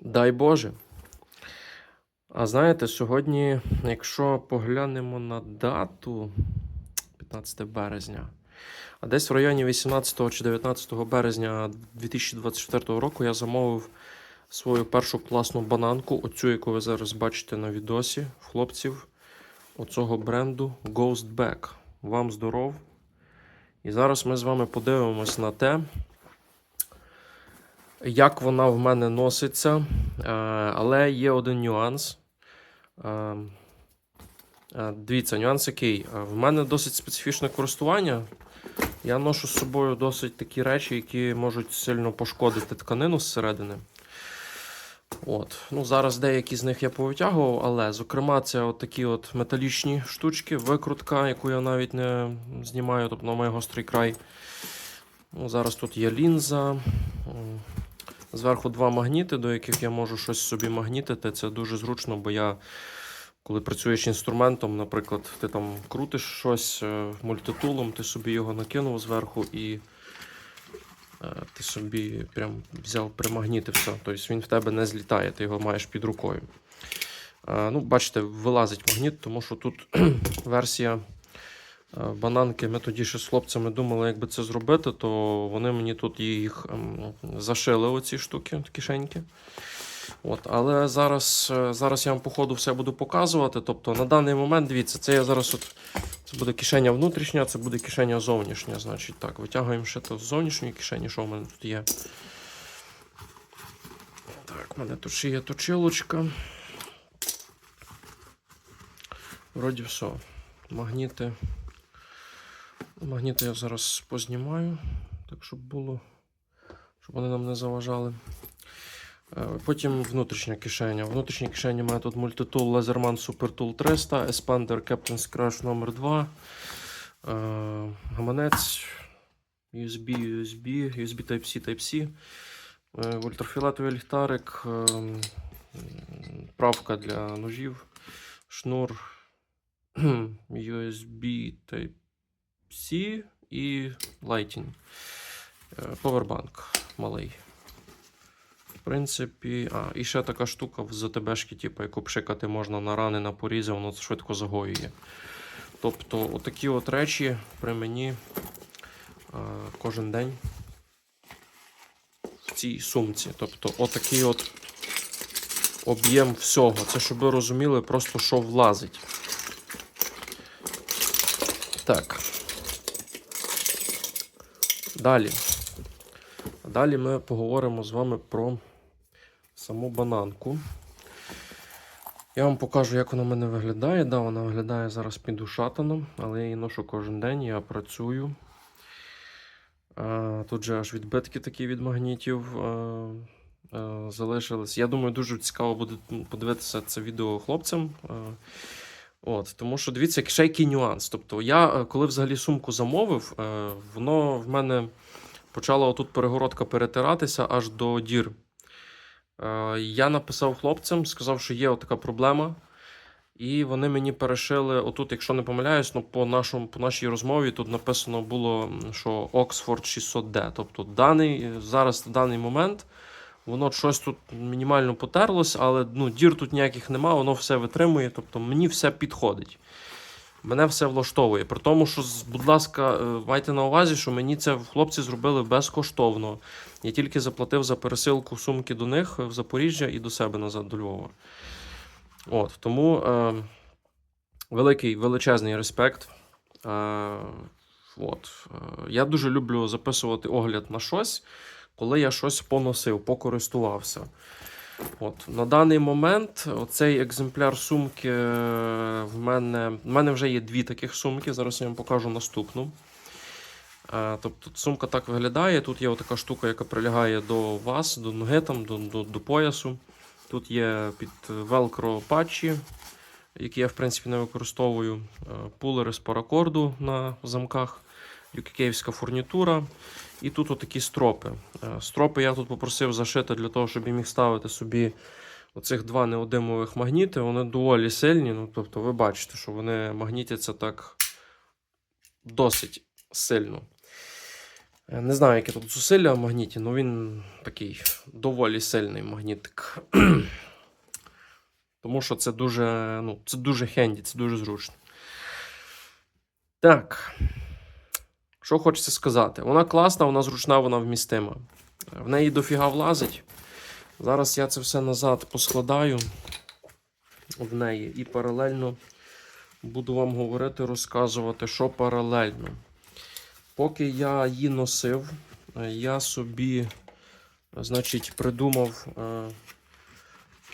Дай Боже. А знаєте, сьогодні, якщо поглянемо на дату 15 березня, а десь в районі 18 чи 19 березня 2024 року я замовив свою першу класну бананку, оцю, яку ви зараз бачите на відосі в хлопців оцього бренду Ghost Back. Вам здоров. І зараз ми з вами подивимось на те, як вона в мене носиться. Е, Але є один нюанс. Е, е, Дивіться, нюанс який. В мене досить специфічне користування. Я ношу з собою досить такі речі, які можуть сильно пошкодити тканину зсередини. От. Ну, зараз деякі з них я повитягував, але, зокрема, це от такі от металічні штучки, викрутка, яку я навіть не знімаю, тобто на мій гострий край. Ну, зараз тут є лінза. Зверху два магніти, до яких я можу щось собі магнітити. Це дуже зручно, бо я, коли працюєш інструментом, наприклад, ти там крутиш щось е, мультитулом, ти собі його накинув зверху і е, ти собі прям взяв примагнітив все. Тобто він в тебе не злітає, ти його маєш під рукою. Е, Ну, бачите, вилазить магніт, тому що тут версія бананки. Ми тоді ще з хлопцями думали, як би це зробити, то вони мені тут їх ем, зашили, оці штуки, кишеньки. От, але зараз, е, зараз я вам по ходу все буду показувати. Тобто на даний момент, дивіться, це я зараз от, це буде кишеня внутрішня, це буде кишеня зовнішня. Значить, так, витягуємо ще з зовнішньої кишені, що в мене тут є. Так, в мене тут ще є точилочка. Вроді все. Магніти. Магніти я зараз познімаю, так щоб було, щоб вони нам не заважали. Е, Потім внутрішня кишеня. В внутрішній кишені має тут мультитул Laserman Super Tool 300, Expander Captain's Crush номер 2 е, гаманець, USB, USB, USB Type-C, Type-C, е, ультрафіолетовий ліхтарик, е, правка для ножів, шнур, USB Type-C і Lighting. Е, Powerbank малий. В принципі, а, і ще така штука в ЗТБшки, типу, яку пшикати можна на рани, на порізи, воно швидко загоює. Тобто, отакі от речі при мені а, кожен день в цій сумці. Тобто, отакий от об'єм всього. Це щоб ви розуміли, просто що влазить. Так. Далі. Далі ми поговоримо з вами про саму бананку. Я вам покажу, як вона в мене виглядає. Да, вона виглядає зараз підушатано, але я її ношу кожен день, я працюю. Тут же аж відбитки такі від магнітів залишились. Я думаю, дуже цікаво буде подивитися це відео хлопцям. От, тому що дивіться, ще який нюанс. Тобто, я е, коли взагалі сумку замовив, е, воно в мене почала отут перегородка перетиратися аж до дір. Е, Я написав хлопцям, сказав, що є така проблема. І вони мені перешили, отут, якщо не помиляюсь, ну, по, нашому, по нашій розмові тут написано було, що Oxford 600D. Тобто даний, зараз в даний момент воно щось тут мінімально потерлось, але ну, дір тут ніяких нема, воно все витримує. Тобто мені все підходить. Мене все влаштовує. При тому, що, будь ласка, е, майте на увазі, що мені це хлопці зробили безкоштовно. Я тільки заплатив за пересилку сумки до них в Запоріжжя і до себе назад до Львова. От, тому е, великий величезний респект. Е, от, е, я дуже люблю записувати огляд на щось, коли я щось поносив, покористувався. От, на даний момент оцей екземпляр сумки е, в мене. В мене вже є дві таких сумки. Зараз я вам покажу наступну. Е, Тобто сумка так виглядає. Тут є така штука, яка прилягає до вас, до ноги, там, до, до, до поясу. Тут є під велкро патчі, які я в принципі не використовую. Е, Пулери з паракорду на замках, юкікеївська фурнітура. І тут отакі стропи. Е, Стропи я тут попросив зашити для того, щоб я міг ставити собі оцих два неодимових магніти. Вони доволі сильні. Ну, тобто, ви бачите, що вони магнітяться так досить сильно. Е, Не знаю, яке тут зусилля в магніті, але він такий доволі сильний магнітик. Тому що це дуже, ну, це дуже хенді, це дуже зручно. Так. Що хочеться сказати? Вона класна, вона зручна, вона вмістима. В неї дофіга влазить. Зараз я це все назад поскладаю в неї і паралельно буду вам говорити, розказувати, що паралельно. Поки я її носив, я собі, значить, придумав. е,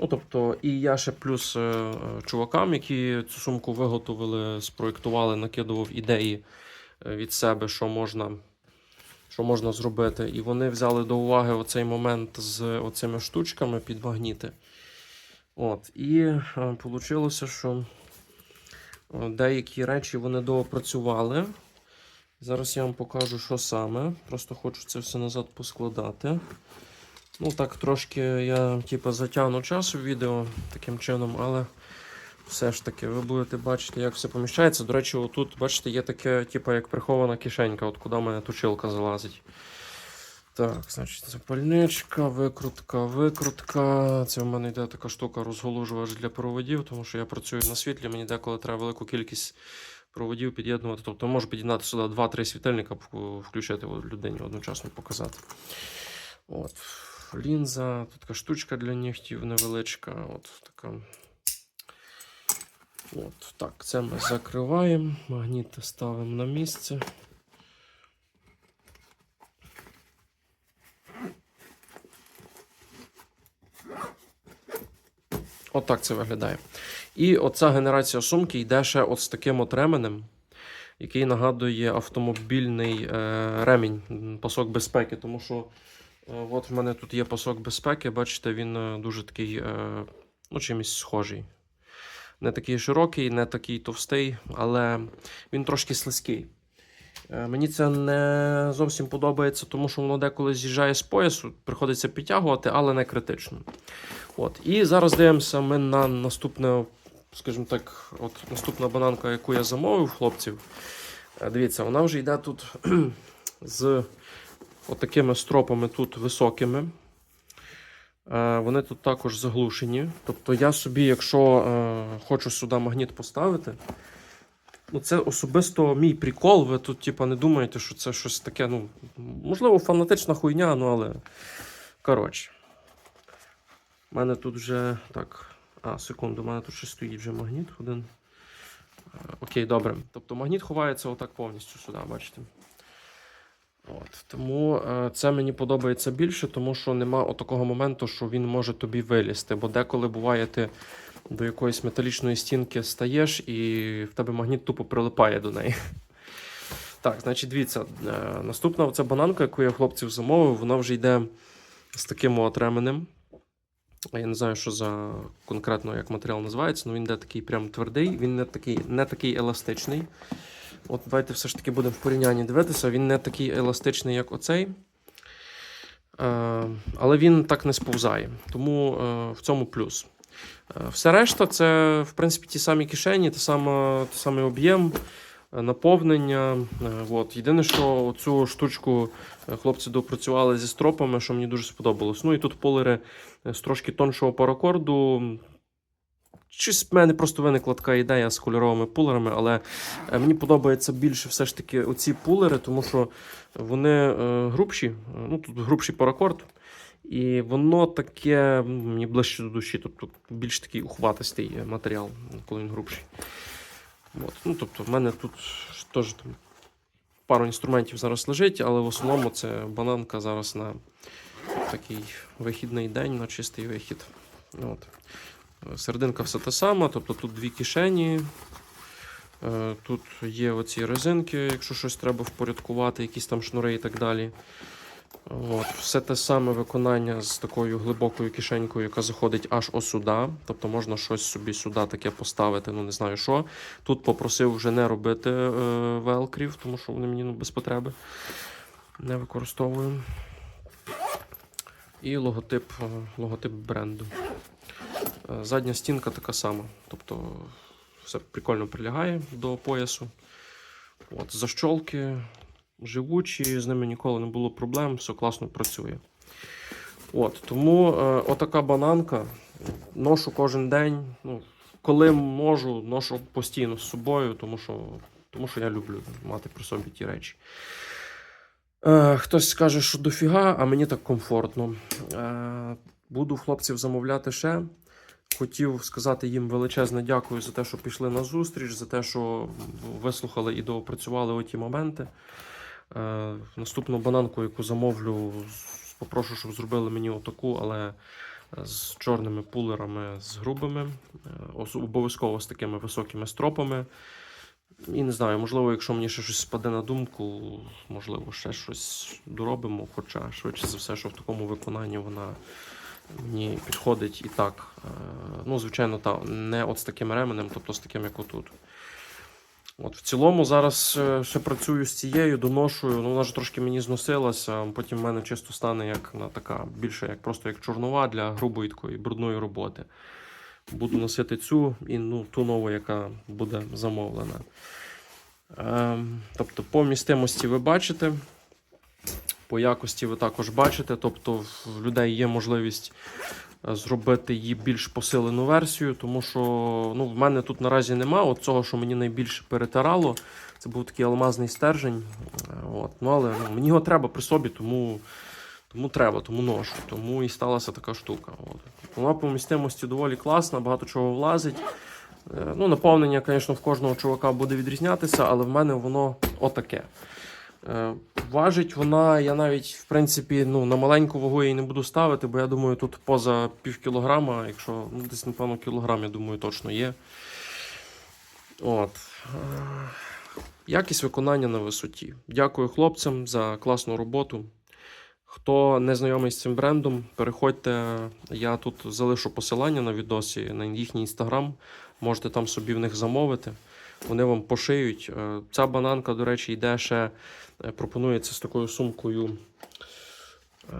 Ну, тобто, і я ще плюс е, чувакам, які цю сумку виготовили, спроєктували, накидував ідеї від себе, що можна, що можна зробити. І вони взяли до уваги оцей момент з оцими штучками під магніти. От, і вийшло, що е, деякі речі вони доопрацювали. Зараз я вам покажу, що саме. Просто хочу це все назад поскладати. Ну, так, трошки я типу, затягну час у відео таким чином, але все ж таки ви будете бачити, як все поміщається. До речі, отут, бачите, є таке, типу, як прихована кишенька, от куди в мене точилка залазить. Так, значить, запальничка, викрутка, викрутка. Це в мене йде така штука розголужувач для проводів, тому що я працюю на світлі, мені деколи треба велику кількість проводів під'єднувати. Тобто можу під'єднати сюди 2-3 світильника, вк- включити людині одночасно показати. От. Лінза, тут така штучка для нігтів невеличка. От така. От, так, це ми закриваємо, магніти ставимо на місце. От так це виглядає. І оця генерація сумки йде ще от з таким от ременем, який нагадує автомобільний е, ремінь, пасок безпеки. Тому що е, от в мене тут є пасок безпеки, бачите, він е, дуже такий е, ну, чимось схожий. Не такий широкий, не такий товстий, але він трошки слизький. Е, Мені це не зовсім подобається, тому що воно деколи з'їжджає з поясу, приходиться підтягувати, але не критично. От. І зараз дивимося ми на наступне, скажімо так, от наступна бананка, яку я замовив хлопців. Е, Дивіться, вона вже йде тут з отакими стропами тут високими. Е, Вони тут також заглушені. Тобто я собі, якщо е, хочу сюди магніт поставити, ну це особисто мій прикол. Ви тут, типа, не думаєте, що це щось таке, ну, можливо, фанатична хуйня, ну але. Коротше. У мене тут вже. Так. А, секунду, у мене тут ще стоїть вже магніт один. Е, Окей, добре. Тобто магніт ховається отак повністю сюди, бачите. От, тому е, це мені подобається більше, тому що нема отакого моменту, що він може тобі вилізти. Бо деколи буває, ти до якоїсь металічної стінки стаєш і в тебе магніт тупо прилипає до неї. Так, значить, дивіться, е, наступна оця бананка, яку я хлопців замовив, вона вже йде з таким от ременем. Я не знаю, що за конкретно як матеріал називається, але він йде такий прям твердий, він не такий, не такий еластичний. От давайте все ж таки будемо в порівнянні дивитися. Він не такий еластичний, як оцей. Е, але він так не сповзає. Тому е, в цьому плюс. Е, все решта це, в принципі, ті самі кишені, те саме, те самий об'єм, наповнення. От. Єдине, що цю штучку хлопці допрацювали зі стропами, що мені дуже сподобалось. Ну і тут полери з трошки тоншого паракорду. Щось в мене просто виникла така ідея з кольоровими пулерами, але е, мені подобається більше все ж таки оці пулери, тому що вони е, грубші. е, Ну, тут грубший паракорд. І воно таке мені ближче до душі, тобто більш такий ухватистий матеріал, коли він грубший. От. Ну, тобто, в мене тут теж там пару інструментів зараз лежить, але в основному це бананка зараз на такий вихідний день, на чистий вихід. От. Серединка все те сама, тобто тут дві кишені. Е, Тут є оці резинки, якщо щось треба впорядкувати, якісь там шнури і так далі. От, все те саме виконання з такою глибокою кишенькою, яка заходить аж осюди. Тобто можна щось собі сюди таке поставити, ну не знаю що. Тут попросив вже не робити е, велкрів, тому що вони мені ну, без потреби не використовую. І логотип, е, логотип бренду. Е, Задня стінка така сама. Тобто все прикольно прилягає до поясу. От, защолки. живучі, з ними ніколи не було проблем, все класно працює. От, тому е, отака бананка. Ношу кожен день. Ну, коли можу, ношу постійно з собою, тому що, тому що я люблю мати при собі ті речі. Е, хтось скаже, що дофіга, а мені так комфортно. Е, буду хлопців замовляти ще. Хотів сказати їм величезне дякую за те, що пішли на зустріч, за те, що вислухали і доопрацювали оті моменти. Е, наступну бананку, яку замовлю, попрошу, щоб зробили мені отаку, але з чорними пулерами, з грубими, е, обов'язково з такими високими стропами. І не знаю, можливо, якщо мені ще щось спаде на думку, можливо, ще щось доробимо. Хоча швидше за все, що в такому виконанні вона мені підходить і так. Е, Ну, звичайно, та, не от з таким ременем, тобто з таким, як отут. От, в цілому зараз е, ще працюю з цією, доношую. Ну, вона ж трошки мені зносилася, потім в мене чисто стане як на така більше як просто як чорнова для грубої такої брудної роботи. Буду носити цю і ну, ту нову, яка буде замовлена. Ем, тобто, по містимості ви бачите, по якості ви також бачите. Тобто, в людей є можливість е, зробити її більш посилену версію, тому що ну, в мене тут наразі нема. От цього, що мені найбільше перетирало, це був такий алмазний стержень. Е, От. Ну, але ну, мені його треба при собі, тому, тому треба, тому ношу. Тому і сталася така штука. Вона по вмістимості доволі класна, багато чого влазить. Е, Ну, наповнення, звісно, в кожного чувака буде відрізнятися, але в мене воно отаке. Е, Важить вона, я навіть, в принципі, ну, на маленьку вагу її не буду ставити, бо я думаю, тут поза пів кілограма, якщо ну, десь, напевно, кілограм, я думаю, точно є. От. Якість виконання на висоті. Дякую хлопцям за класну роботу. Хто не знайомий з цим брендом, переходьте. Я тут залишу посилання на відосі на їхній інстаграм. Можете там собі в них замовити. Вони вам пошиють. Е, Ця бананка, до речі, йде ще, е, пропонується з такою сумкою.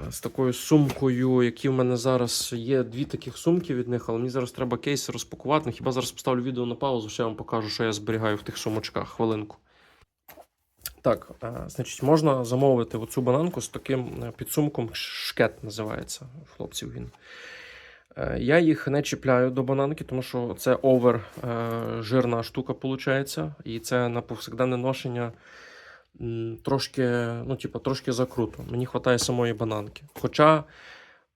е, З такою сумкою, які в мене зараз є дві таких сумки від них, але мені зараз треба кейс розпакувати. Ну, Хіба зараз поставлю відео на паузу, ще вам покажу, що я зберігаю в тих сумочках. Хвилинку. Так, значить, можна замовити оцю бананку з таким підсумком. Шкет називається хлопців він. Е, Я їх не чіпляю до бананки, тому що це овер е, жирна штука, виходить. І це на повсякденне ношення трошки, ну, типу, трошки закруто. Мені вистачає самої бананки. Хоча,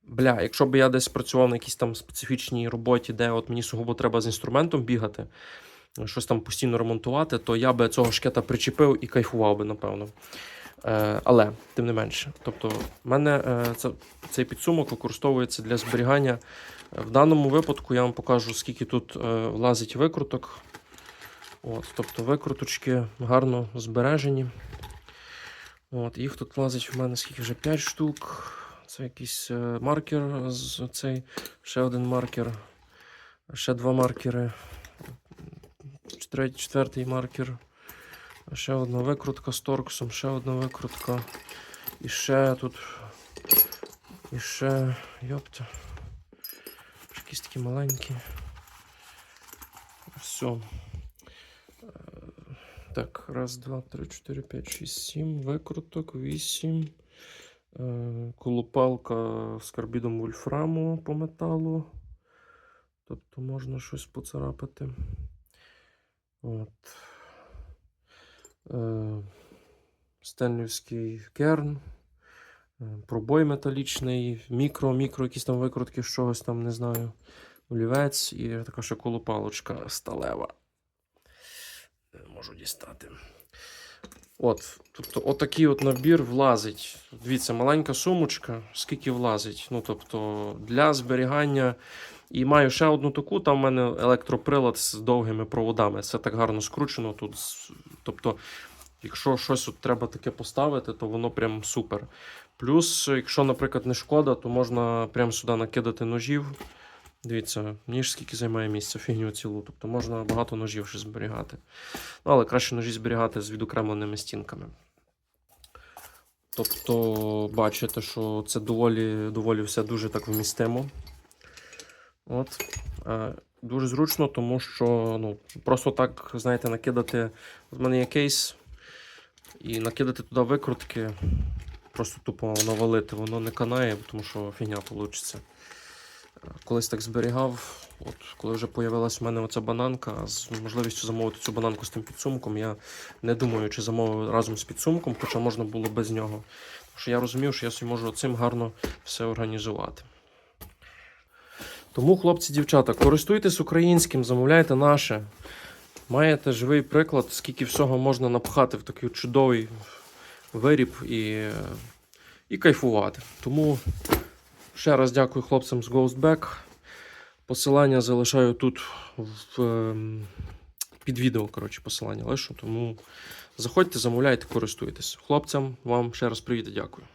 бля, якщо б я десь працював на якійсь там специфічній роботі, де от мені сугубо треба з інструментом бігати, щось там постійно ремонтувати, то я би цього шкета причепив і кайфував би, напевно. Е, але, тим не менше, тобто, в мене е, це, цей підсумок використовується для зберігання. В даному випадку я вам покажу, скільки тут е, влазить викруток. От, тобто викруточки гарно збережені. От, їх тут влазить в мене скільки вже 5 штук. Це якийсь маркер цей, ще один маркер, ще два маркери, четвертий маркер. Ще одна викрутка з торксом, ще одна викрутка. І ще тут. І ще. Йопта. Якісь такі маленькі. Все. Так, раз, два, три, чотири, п'ять, шість, сім. Викруток, вісім. Е, Колупалка з карбідом вольфраму по металу. Тобто можна щось поцарапати. От. Е, Стенлівський керн, е, пробой металічний, мікро, мікро, якісь там викрутки з чогось там, не знаю. Олівець і така ще колопалочка сталева. Можу дістати. От, тобто, отакий от набір влазить. Дивіться, маленька сумочка, скільки влазить. Ну, тобто, для зберігання. І маю ще одну таку, там в мене електроприлад з довгими проводами. Це так гарно скручено тут. Тобто, якщо щось от треба таке поставити, то воно прям супер. Плюс, якщо, наприклад, не шкода, то можна прямо сюди накидати ножів. Дивіться, ніж скільки займає місця, фігню цілу. Тобто можна багато ножів ще зберігати. Ну, але краще ножі зберігати з відокремленими стінками. Тобто, бачите, що це доволі, доволі все дуже так вмістимо. От. Е, Дуже зручно, тому що ну, просто так, знаєте, накидати. В мене є кейс, І накидати туди викрутки, просто тупо навалити, воно не канає, тому що фігня вийде. Колись так зберігав. От коли вже появилась в мене оця бананка з можливістю замовити цю бананку з тим підсумком, я не думаю, чи замовив разом з підсумком, хоча можна було без нього. Тому що я розумів, що я собі можу цим гарно все організувати. Тому, хлопці, дівчата, користуйтесь українським, замовляйте наше. Маєте живий приклад, скільки всього можна напхати в такий чудовий виріб і, і кайфувати. Тому ще раз дякую хлопцям з Ghostback. Посилання залишаю тут в, ем, під відео. Коротше, посилання лишу. Тому заходьте, замовляйте, користуйтесь. Хлопцям вам ще раз привіт і дякую.